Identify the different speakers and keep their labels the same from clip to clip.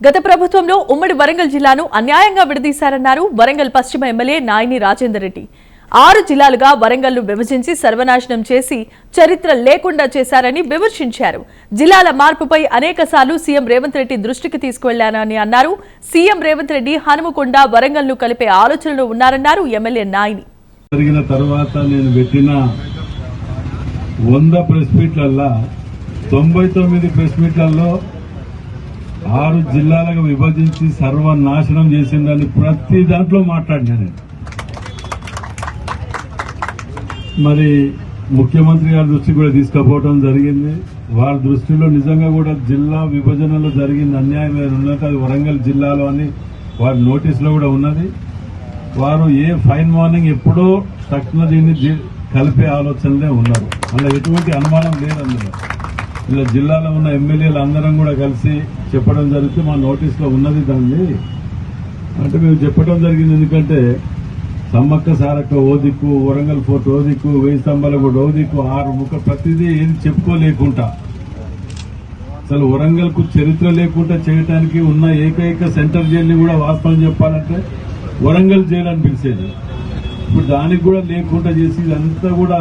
Speaker 1: గత ప్రభుత్వంలో ఉమ్మడి వరంగల్ జిల్లాను అన్యాయంగా విడదీశారన్నారు వరంగల్ పశ్చిమ ఎమ్మెల్యే నాయని రాజేందర్ రెడ్డి. ఆరు జిల్లాలుగా వరంగల్ను విభజించి సర్వనాశనం చేసి చరిత్ర లేకుండా చేశారని విమర్శించారు. జిల్లాల మార్పుపై అనేక సీఎం రేవంత్ రెడ్డి దృష్టికి తీసుకువెళ్ళానని అన్నారు. సీఎం రేవంత్ రెడ్డి హనుమకొండ వరంగల్ను కలిపే ఆలోచనలో ఉన్నారన్నారు ఎమ్మెల్యే నాయని.
Speaker 2: జరిగిన తర్వాత నేను పెట్టిన వంద ప్రెస్ మీట్లల్లా తొంభై తొమ్మిది ప్రెస్ మీట్లలో ఆరు జిల్లాలకు విభజించి సర్వనాశనం చేసిందని ప్రతి దాంట్లో మాట్లాడినా నేను. మరి ముఖ్యమంత్రి గారి దృష్టికి కూడా తీసుకుపోవడం జరిగింది. వారి దృష్టిలో నిజంగా కూడా జిల్లా విభజనలో జరిగింది అన్యాయం ఏదైనా ఉన్నట్టు అది వరంగల్ జిల్లాలో అని వారి నోటీసులో కూడా ఉన్నది. వారు ఏ ఫైన్ మార్నింగ్ ఎప్పుడో తక్షణ దీన్ని కలిపే ఆలోచనలే ఉన్నారు. అలా ఎటువంటి అనుమానం లేదు అందులో ఇలా జిల్లాలో ఉన్న ఎమ్మెల్యేలు అందరం కూడా కలిసి చెప్పడం జరిగితే మా నోటీస్లో ఉన్నది దాన్ని. అంటే మేము చెప్పడం జరిగింది ఎందుకంటే సమ్మక్క సారక్క ఓదిక్కు వరంగల్ ఫోర్ట్ ఓదిక్కు వెయ్యి స్తంభాల కూడా ఓదిక్కు ఆరు ముఖ ప్రతిదీ ఏం చెప్పుకోలేకుండా అసలు వరంగల్కు చరిత్ర లేకుండా చేయడానికి ఉన్న ఏకైక సెంటర్ జైల్ని కూడా వాస్తవం చెప్పాలంటే వరంగల్ జైలు అని పిలిచేది. ఇప్పుడు దానికి కూడా లేకుండా చేసి ఇదంతా కూడా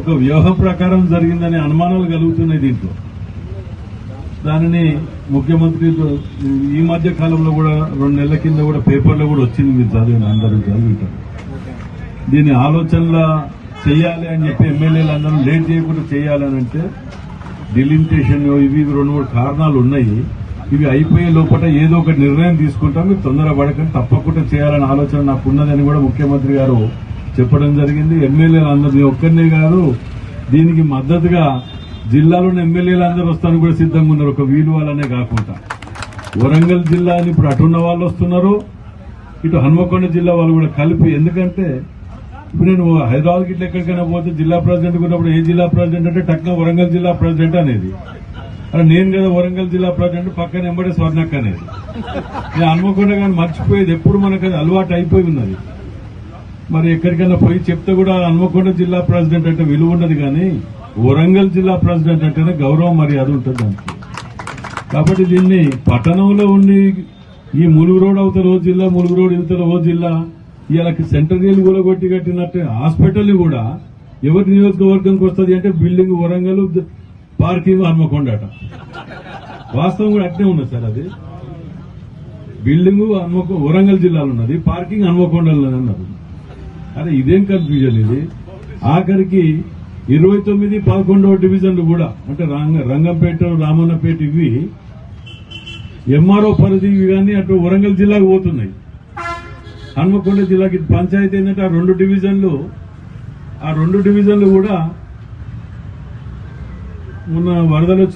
Speaker 2: ఒక వ్యూహం ప్రకారం జరిగిందనే అనుమానాలు కలుగుతున్నాయి దీంట్లో. దానిని ముఖ్యమంత్రి ఈ మధ్య కాలంలో కూడా రెండు నెలల కింద కూడా పేపర్లో కూడా వచ్చింది మీరు చదివిన అందరూ చదివింటారు. దీని ఆలోచనల చేయాలి అని చెప్పి ఎమ్మెల్యేలు అందరూ లేట్ చేయకుండా చేయాలని అంటే డిలిమిటేషన్ ఇవి ఇవి రెండు మూడు కారణాలు ఉన్నాయి. ఇవి అయిపోయే లోపల ఏదో ఒక నిర్ణయం తీసుకుంటాం మీరు తొందరపడకండి తప్పకుండా చేయాలనే ఆలోచన నాకు ఉన్నదని కూడా ముఖ్యమంత్రి గారు చెప్పడం జరిగింది. ఎమ్మెల్యేలు అందరూ మీ ఒక్కరినే కాదు దీనికి మద్దతుగా జిల్లాలోని ఎమ్మెల్యేలు అందరూ వస్తానికి కూడా సిద్ధంగా ఉన్నారు. ఒక వీలు వాళ్ళనే కాకుండా. వరంగల్ జిల్లా అని ఇప్పుడు అటున్న వాళ్ళు వస్తున్నారు. ఇటు హన్మకొండ జిల్లా వాళ్ళు కూడా కలిపి ఎందుకంటే ఇప్పుడు నేను హైదరాబాద్ గిట్ల ఎక్కడికైనా పోతే జిల్లా ప్రెసిడెంట్ ఉన్నప్పుడు ఏ జిల్లా ప్రెసిడెంట్ అంటే టక్న వరంగల్ జిల్లా ప్రెసిడెంట్ అనేది. అరే నేను కదా వరంగల్ జిల్లా ప్రెసిడెంట్ పక్కన ఎంబడే స్వర్ణక్క అనేది. నేను హన్మకొండ కానీ మర్చిపోయేది ఎప్పుడు మనకు అది అలవాటు అయిపోయి ఉన్నది. మరి ఎక్కడికైనా పోయి చెప్తే కూడా హన్మకొండ జిల్లా ప్రెసిడెంట్ అంటే విలువ ఉండదు కానీ వరంగల్ జిల్లా ప్రెసిడెంట్ అంటేనే గౌరవం మర్యాద ఉంటుంది దానికి. కాబట్టి దీన్ని పట్టణంలో ఉండి ఈ ములుగు రోడ్ అవతల ఓ జిల్లా ములుగు రోడ్ ఇవతల ఓ జిల్లా ఇలాకి సెంటర్ జైలు కూడా కొట్టి కట్టినట్టు హాస్పిటల్ కూడా ఎవరి నియోజకవర్గంకి వస్తుంది అంటే బిల్డింగ్ వరంగల్ పార్కింగ్ హన్మకొండట. వాస్తవం కూడా అట్నే ఉన్నది సార్ అది. బిల్డింగ్ హన్మకొ వరంగల్ జిల్లాలో ఉన్నది పార్కింగ్ హన్మకొండలో అన్నారు అరే ఇదేం కన్ఫ్యూజన్ ఇది? ఆఖరికి ఇరవై తొమ్మిది పదకొండవ డివిజన్లు కూడా అంటే రంగ- రంగంపేట రామన్నపేట ఇవి ఎంఆర్ఓ పరిధి ఇవి కానీ అటు వరంగల్ జిల్లాకు పోతున్నాయి. హన్మకొండ జిల్లాకి పంచాయతీ ఏంటంటే ఆ రెండు డివిజన్లు ఆ రెండు డివిజన్లు కూడా మొన్న వరదలు